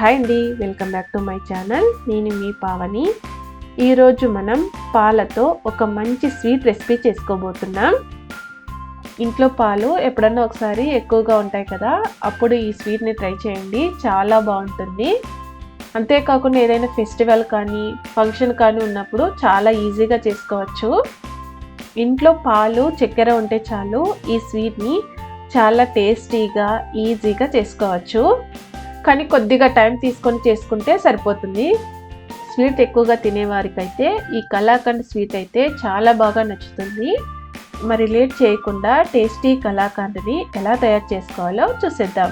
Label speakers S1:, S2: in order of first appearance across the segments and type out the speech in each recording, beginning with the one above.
S1: Hi అండి welcome back to my channel నేను మీ పావని. ఈరోజు మనం పాలతో ఒక మంచి స్వీట్ రెసిపీ చేసుకోబోతున్నాం. ఇంట్లో పాలు ఎప్పుడన్నా ఒకసారి ఎక్కువగా ఉంటాయి కదా అప్పుడు ఈ స్వీట్ని ట్రై చేయండి. చాలా బాగుంటుంది. అంతేకాకుండా ఏదైనా ఫెస్టివల్ కానీ ఫంక్షన్ కానీ ఉన్నప్పుడు చాలా ఈజీగా చేసుకోవచ్చు. ఇంట్లో పాలు చక్కెర ఉంటే చాలు ఈ స్వీట్ని చాలా టేస్టీగా ఈజీగా చేసుకోవచ్చు. కానీ కొద్దిగా టైం తీసుకొని చేసుకుంటే సరిపోతుంది. స్వీట్ ఎక్కువగా తినేవారికైతే ఈ కలాకండ్ స్వీట్ అయితే చాలా బాగా నచ్చుతుంది. మరి లేట్ చేయకుండా టేస్టీ కలాకండ్ని ఎలా తయారు చేసుకోవాలో చూసేద్దాం.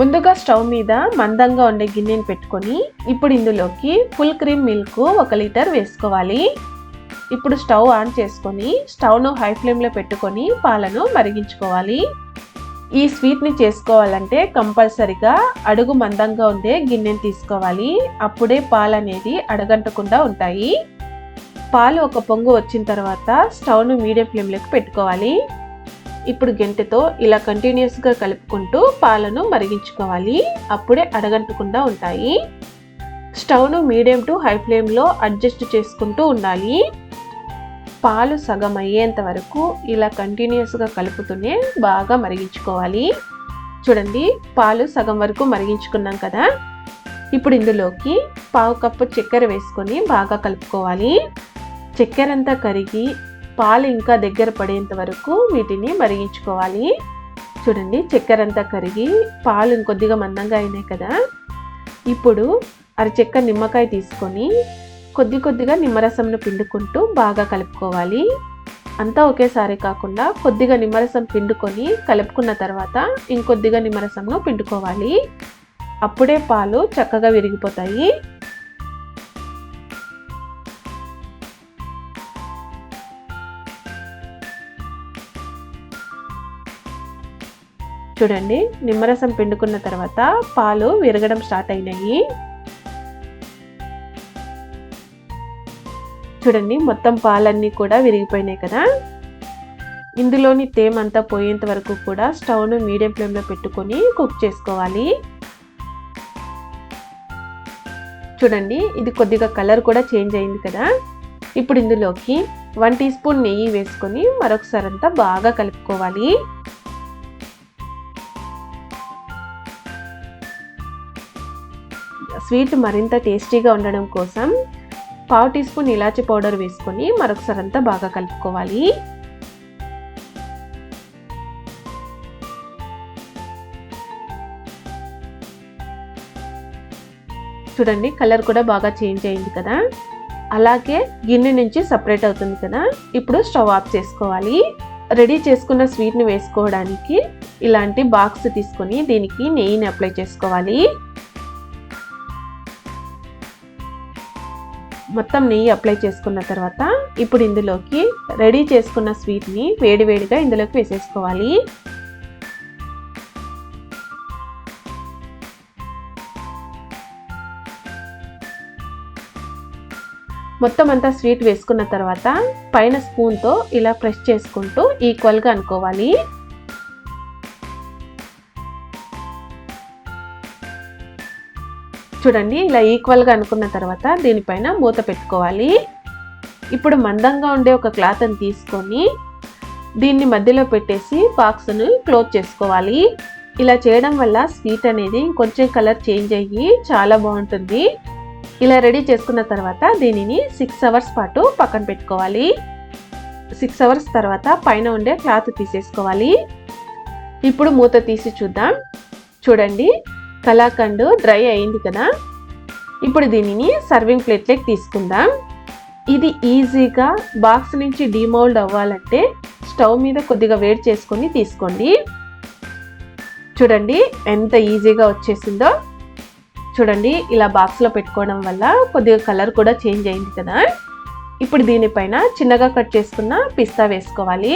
S1: ముందుగా స్టవ్ మీద మందంగా ఉండే గిన్నెని పెట్టుకొని ఇప్పుడు ఇందులోకి ఫుల్ క్రీమ్ మిల్క్ ఒక లీటర్ వేసుకోవాలి. ఇప్పుడు స్టవ్ ఆన్ చేసుకొని స్టవ్ను హై ఫ్లేమ్లో పెట్టుకొని పాలను మరిగించుకోవాలి. ఈ స్వీట్ని చేసుకోవాలంటే కంపల్సరిగా అడుగు మందంగా ఉండే గిన్నెని తీసుకోవాలి. అప్పుడే పాలు అనేది అడగంటకుండా ఉంటాయి. పాలు ఒక పొంగు వచ్చిన తర్వాత స్టవ్ను మీడియం ఫ్లేమ్లోకి పెట్టుకోవాలి. ఇప్పుడు గెంటెతో ఇలా కంటిన్యూస్గా కలుపుకుంటూ పాలను మరిగించుకోవాలి. అప్పుడే అడగంటకుండా ఉంటాయి. స్టవ్ను మీడియం టు హై ఫ్లేమ్లో అడ్జస్ట్ చేసుకుంటూ ఉండాలి. పాలు సగం అయ్యేంత వరకు ఇలా కంటిన్యూస్గా కలుపుతూనే బాగా మరిగించుకోవాలి. చూడండి పాలు సగం వరకు మరిగించుకున్నాం కదా. ఇప్పుడు ఇందులోకి పావు కప్పు చక్కెర వేసుకొని బాగా కలుపుకోవాలి. చక్కెర అంతా కరిగి పాలు ఇంకా దగ్గర పడేంత వరకు వీటిని మరిగించుకోవాలి. చూడండి చక్కెర అంతా కరిగి పాలు ఇంకొద్దిగా మందంగా అయినాయి కదా. ఇప్పుడు అరచెక్క నిమ్మకాయ తీసుకొని కొద్ది కొద్దిగా నిమ్మరసంను పిండుకుంటూ బాగా కలుపుకోవాలి. అంతా ఒకేసారి కాకుండా కొద్దిగా నిమ్మరసం పిండుకొని కలుపుకున్న తర్వాత ఇంకొద్దిగా నిమ్మరసంను పిండుకోవాలి. అప్పుడే పాలు చక్కగా విరిగిపోతాయి. చూడండి నిమ్మరసం పిండుకున్న తర్వాత పాలు విరగడం స్టార్ట్ అయినాయి. చూడండి మొత్తం పాలన్నీ కూడా విరిగిపోయినాయి కదా. ఇందులోని తేమ అంతా పోయేంత వరకు కూడా స్టవ్ను మీడియం ఫ్లేమ్లో పెట్టుకొని కుక్ చేసుకోవాలి. చూడండి ఇది కొద్దిగా కలర్ కూడా చేంజ్ అయింది కదా. ఇప్పుడు ఇందులోకి వన్ టీ స్పూన్ నెయ్యి వేసుకొని మరొకసారి అంతా బాగా కలుపుకోవాలి. స్వీట్ మరింత టేస్టీగా ఉండడం కోసం పావు టీ స్పూన్ ఇలాచి పౌడర్ వేసుకొని మరొకసారి అంతా బాగా కలుపుకోవాలి. చూడండి కలర్ కూడా బాగా చేంజ్ అయింది కదా. అలాగే గిన్నె నుంచి సపరేట్ అవుతుంది కదా. ఇప్పుడు స్టవ్ ఆఫ్ చేసుకోవాలి. రెడీ చేసుకున్న స్వీట్ని వేసుకోవడానికి ఇలాంటి బాక్స్ తీసుకొని దీనికి నెయ్యిని అప్లై చేసుకోవాలి. మొత్తం నెయ్యి అప్లై చేసుకున్న తర్వాత ఇప్పుడు ఇందులోకి రెడీ చేసుకున్న స్వీట్ని వేడివేడిగా ఇందులోకి వేసేసుకోవాలి. మొత్తం అంతా స్వీట్ వేసుకున్న తర్వాత పైన స్పూన్తో ఇలా ప్రెస్ చేసుకుంటూ ఈక్వల్గా అనుకోవాలి. చూడండి ఇలా ఈక్వల్గా అనుకున్న తర్వాత దీనిపైన మూత పెట్టుకోవాలి. ఇప్పుడు మందంగా ఉండే ఒక క్లాత్ని తీసుకొని దీన్ని మధ్యలో పెట్టేసి బాక్స్ను క్లోజ్ చేసుకోవాలి. ఇలా చేయడం వల్ల స్వీట్ అనేది కొంచెం కలర్ చేంజ్ అయ్యి చాలా బాగుంటుంది. ఇలా రెడీ చేసుకున్న తర్వాత దీనిని సిక్స్ అవర్స్ పాటు పక్కన పెట్టుకోవాలి. సిక్స్ అవర్స్ తర్వాత పైన ఉండే క్లాత్ తీసేసుకోవాలి. ఇప్పుడు మూత తీసి చూద్దాం. చూడండి కలాకండ్ డ్రై అయింది కదా. ఇప్పుడు దీనిని సర్వింగ్ ప్లేట్లోకి తీసుకుందాం. ఇది ఈజీగా బాక్స్ నుంచి డిమౌల్డ్ అవ్వాలంటే స్టవ్ మీద కొద్దిగా వేడి చేసుకొని తీసుకోండి. చూడండి ఎంత ఈజీగా వచ్చేసిందో. చూడండి ఇలా బాక్స్లో పెట్టుకోవడం వల్ల కొద్దిగా కలర్ కూడా చేంజ్ అయింది కదా. ఇప్పుడు దీనిపైన చిన్నగా కట్ చేసుకున్న పిస్తా వేసుకోవాలి.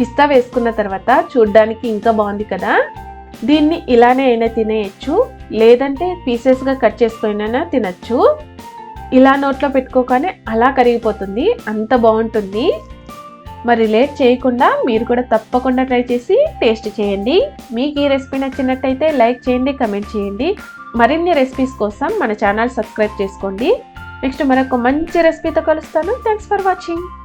S1: పిస్తా వేసుకున్న తర్వాత చూడ్డానికి ఇంకా బాగుంది కదా? దీన్ని ఇలానే అయినా తినేయచ్చు లేదంటే పీసెస్గా కట్ చేసుకునైనా తినచ్చు. ఇలా నోట్లో పెట్టుకోగానే అలా కరిగిపోతుంది అంత బాగుంటుంది. మరి లేట్ చేయకుండా మీరు కూడా తప్పకుండా ట్రై చేసి టేస్ట్ చేయండి. మీకు ఈ రెసిపీ నచ్చినట్టయితే లైక్ చేయండి కమెంట్ చేయండి. మరిన్ని రెసిపీస్ కోసం మన ఛానల్ సబ్స్క్రైబ్ చేసుకోండి. నెక్స్ట్ మరొక మంచి రెసిపీతో కలుస్తాను. Thanks for watching.